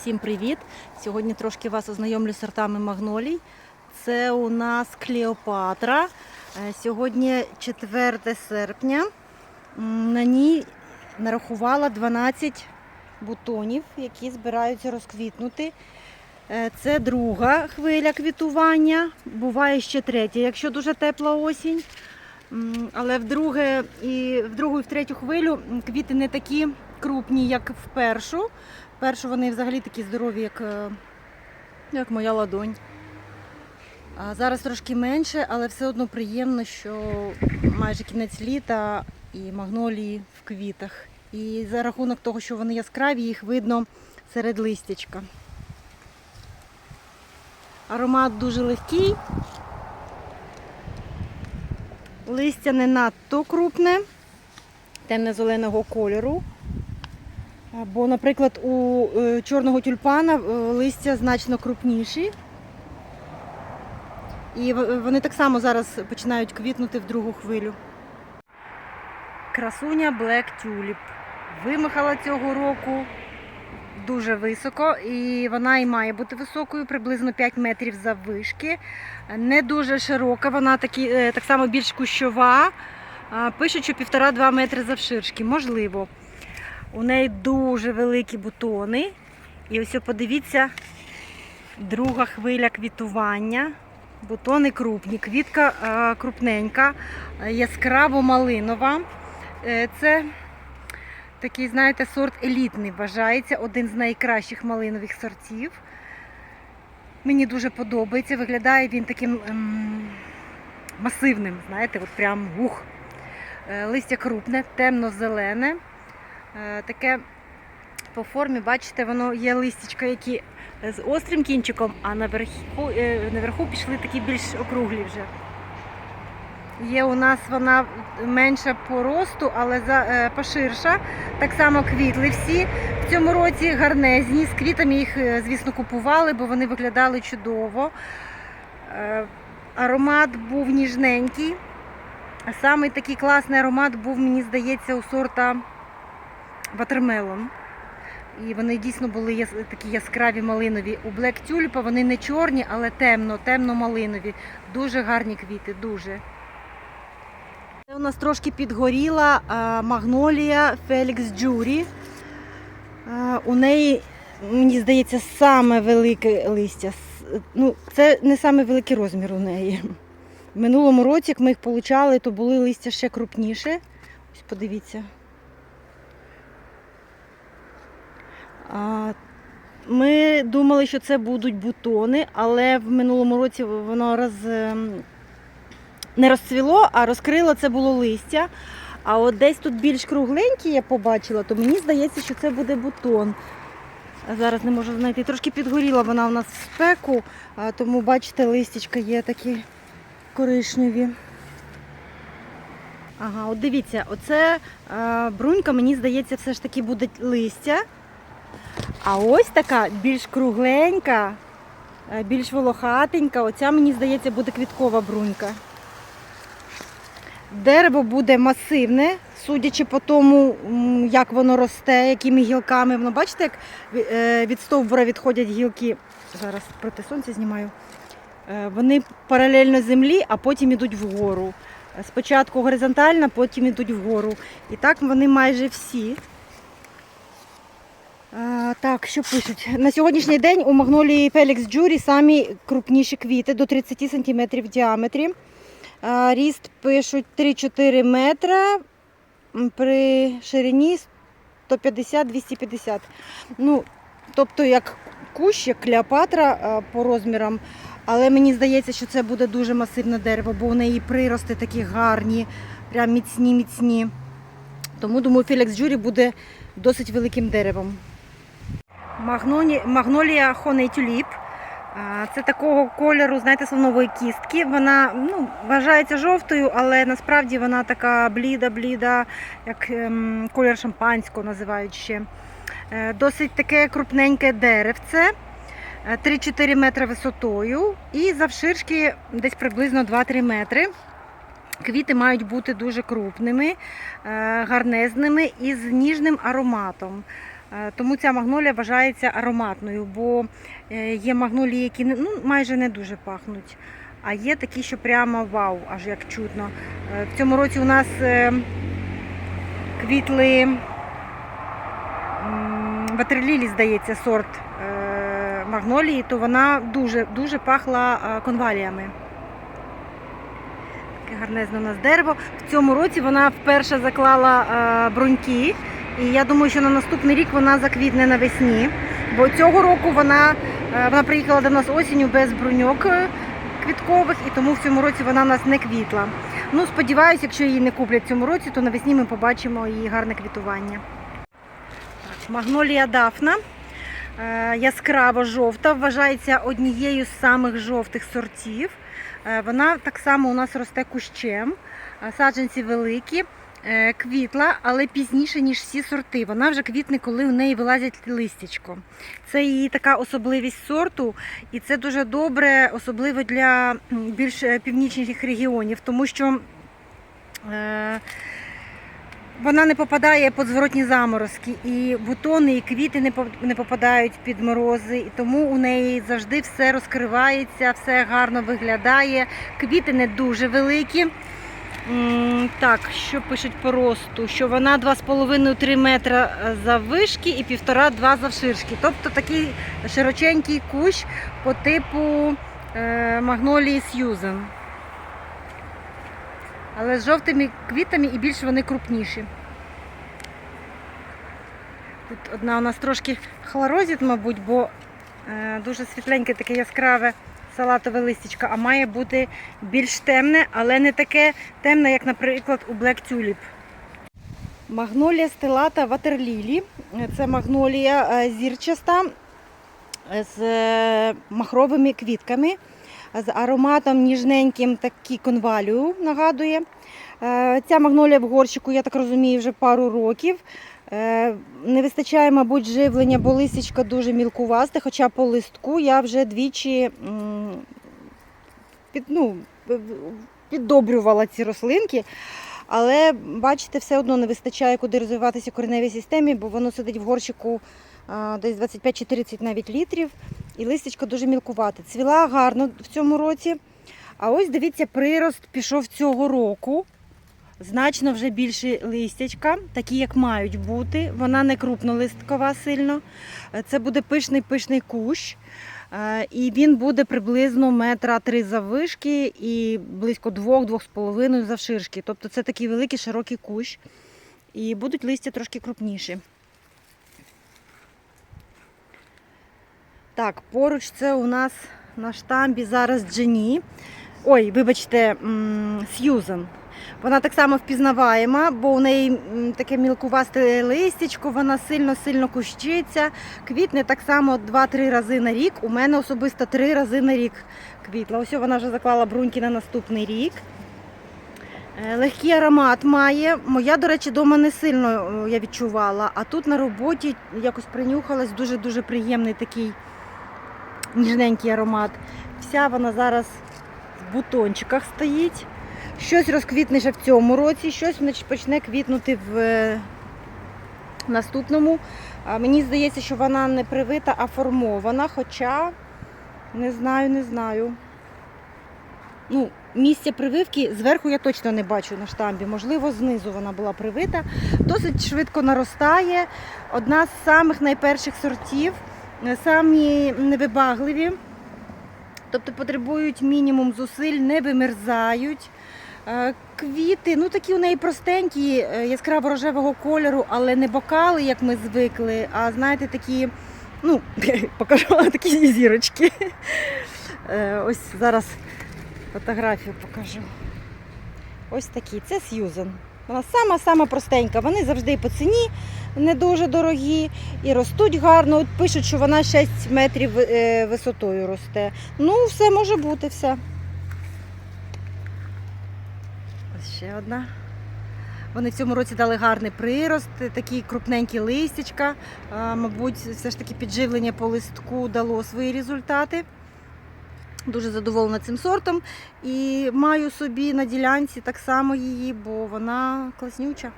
Всім привіт! Сьогодні трошки вас ознайомлю з сортами магнолій. Це у нас Клеопатра. Е, Сьогодні 4 серпня. На ній нарахувала 12 бутонів, які збираються розквітнути. Е, Це друга хвиля квітування. Буває ще третя, якщо дуже тепла осінь. Але вдруге і в другу і в третю хвилю квіти не такі крупні, як в першу. Першу вони взагалі такі здорові, як, е, як моя ладонь. А зараз трошки менше, але все одно приємно, що майже кінець літа і магнолії в квітах. І за рахунок того, що вони яскраві, їх видно серед листячка. Аромат дуже легкий. Листя не надто крупне, темно-зеленого кольору. Бо, наприклад, у е, чорного тюльпана е, листя значно крупніші. І вони так само зараз починають квітнути в другу хвилю. Красуня Black Tulip. Вимахала цього року дуже високо, і вона і має бути високою, приблизно 5 метрів заввишки. Не дуже широка, вона такі, е, так само більш кущова. Пишуть, що 1,5-2 метри завширшки, можливо. У неї дуже великі бутони. І ось подивіться, друга хвиля квітування. Бутони крупні, квітка е, крупненька, яскраво малинова. Е, Це такий, знаєте, сорт елітний вважається, один з найкращих малинових сортів. Мені дуже подобається. Виглядає він таким ем, масивним, знаєте, от прям ух. Е, Листя крупне, темно-зелене. Е, Таке по формі, бачите, воно є листячка, які з острим кінчиком, а наверху, е, наверху пішли такі більш округлі вже. Є у нас вона менша по росту, але за, е, поширша. Так само квітли всі. В цьому році гарнезні. З квітами їх, е, звісно, купували, бо вони виглядали чудово. Е, Аромат був ніжненький. Самий такий класний аромат був, мені здається, у сорта Watermelon. І вони дійсно були яс- такі яскраві малинові. У Black Tulip вони не чорні, але темно, темно-малинові. Дуже гарні квіти, дуже. Це у нас трошки підгоріла а, магнолія Фелікс Джурі. А, у неї, мені здається, саме велике листя. Ну, це не саме великий розмір у неї. В минулому році, як ми їх получали, то були листя ще крупніше. Ось подивіться. Ми думали, що це будуть бутони, але в минулому році воно роз... ем, не розцвіло, а розкрило це було листя. А от десь тут більш кругленькі я побачила, то мені здається, що це буде бутон. Зараз не можу знайти. Трошки підгоріла вона у нас в спеку, тому, бачите, листячка є такі коричневі. Ага, от дивіться, оце е, брунька, мені здається, все ж таки буде листя. А ось така більш кругленька, е, більш волохатенька. Оця, мені здається, буде квіткова брунька. Дерево буде масивне, судячи по тому, як воно росте, якими гілками. Воно бачите, як е, від стовбура відходять гілки. Зараз проти сонця знімаю. Е, Вони паралельно землі, а потім йдуть вгору. Спочатку горизонтально, потім йдуть вгору. І так вони майже всі. Так, що пишуть? На сьогоднішній день у магнолії Felix Jury самі крупніші квіти до 30 см в діаметрі. Ріст пишуть 3-4 метра при ширині 150-250. Ну, тобто як кущ, як Клеопатра по розмірам. Але мені здається, що це буде дуже масивне дерево, бо у неї прирости такі гарні, прям міцні, міцні. Тому думаю, Felix Jury буде досить великим деревом. Магнолія Honey Tulip. Це такого кольору, знаєте, слонової кістки. Вона ну, вважається жовтою, але насправді вона така бліда-бліда, як ем, колір шампанського називають ще. Е, Досить таке крупненьке деревце, е, 3-4 метри висотою і завширшки десь приблизно 2-3 метри. Квіти мають бути дуже крупними, е, гарнезними і з ніжним ароматом. Е, Тому ця магнолія вважається ароматною, бо е, є магнолії, які ну, майже не дуже пахнуть. А є такі, що прямо вау, аж як чутно. Е, В цьому році у нас квітли ватерлілі, здається, сорт магнолії, то вона дуже, дуже пахла конваліями. Таке гарнезне у нас дерево. В цьому році вона вперше заклала бруньки. І я думаю, що на наступний рік вона заквітне навесні. Бо цього року вона, е, вона приїхала до нас осінню без бруньок е, квіткових, і тому в цьому році вона у нас не квітла. Ну, сподіваюся, якщо її не куплять в цьому році, то навесні ми побачимо її гарне квітування. Так, магнолія дафна. Е, Яскраво жовта, вважається однією з самих жовтих сортів. Вона так само у нас росте кущем, саджанці великі, квітла, але пізніше, ніж всі сорти. Вона вже квітне, коли у неї вилазять листячко. Це її така особливість сорту, і це дуже добре, особливо для більш е, північних регіонів, тому що е, вона не попадає під зворотні заморозки, і бутони, і квіти не попадають під морози, і тому у неї завжди все розкривається, все гарно виглядає. Квіти не дуже великі. Так, що пишуть по росту? Що вона 2,5-3 метра заввишки і 1,5-2 завширшки. Тобто такий широченький кущ по типу е, магнолії Сьюзен. Але з жовтими квітами і більш вони крупніші. Тут одна у нас трошки хлорозить, мабуть, бо е, дуже світленьке, таке яскраве салатове листячко, а має бути більш темне, але не таке темне, як, наприклад, у Black Tulip. Магнолія стелата ватерлілі. Це магнолія е, зірчаста е, з е, махровими квітками, з ароматом ніжненьким, такий конвалію нагадує. Ця магнолія в горщику, я так розумію, вже пару років. Е, Не вистачає, мабуть, живлення, бо листячко дуже мілкувасте, хоча по листку я вже двічі під, ну, піддобрювала ці рослинки. Але бачите, все одно не вистачає куди розвиватися кореневій системі, бо воно сидить в горщику десь 25 чи 30 навіть літрів, і листячко дуже мілкувате. Цвіла гарно в цьому році. А ось дивіться, прирост пішов цього року. Значно вже більше листячка, такі, як мають бути. Вона не крупнолисткова сильно. Е, Це буде пишний пишний кущ. Е, І він буде приблизно метра три заввишки і близько двох-двох з половиною завширшки. Тобто це такий великий широкий кущ. І будуть листя трошки крупніші. Так, поруч це у нас на штамбі зараз Джені. Ой, вибачте, Сьюзен. Вона так само впізнаваєма, бо у неї таке мілкувасте листячко, вона сильно-сильно кущиться. Квітне так само 2-3 рази на рік. У мене особисто 3 рази на рік квітла. Ось вона вже заклала бруньки на наступний рік. Е, Легкий аромат має. Моя, до речі, вдома не сильно е, я відчувала, а тут на роботі якось принюхалась дуже-дуже приємний такий ніжненький аромат. Вся вона зараз в бутончиках стоїть. Щось розквітне ще в цьому році, щось почне квітнути в е, наступному. Мені здається, що вона не привита, а формована, хоча не знаю, не знаю. Ну, місця прививки зверху я точно не бачу на штамбі. Можливо, знизу вона була привита. Досить швидко наростає. Одна з самих найперших сортів, е, самі невибагливі. Тобто потребують мінімум зусиль, не вимерзають. Е, Квіти, ну такі у неї простенькі, е, яскраво рожевого кольору, але не бокали, як ми звикли, а знаєте, такі, ну, покажу такі зірочки. Е, Ось зараз фотографію покажу. Ось такі. Це Сьюзен. Вона сама-сама простенька. Вони завжди по ціні не дуже дорогі і ростуть гарно. От пишуть, що вона 6 метрів висотою росте. Ну, все може бути, все. Ось ще одна. Вони в цьому році дали гарний прирост, такі крупненькі листячка. Мабуть, все ж таки підживлення по листку дало свої результати. Дуже задоволена цим сортом. І маю собі на ділянці так само її, бо вона класнюча.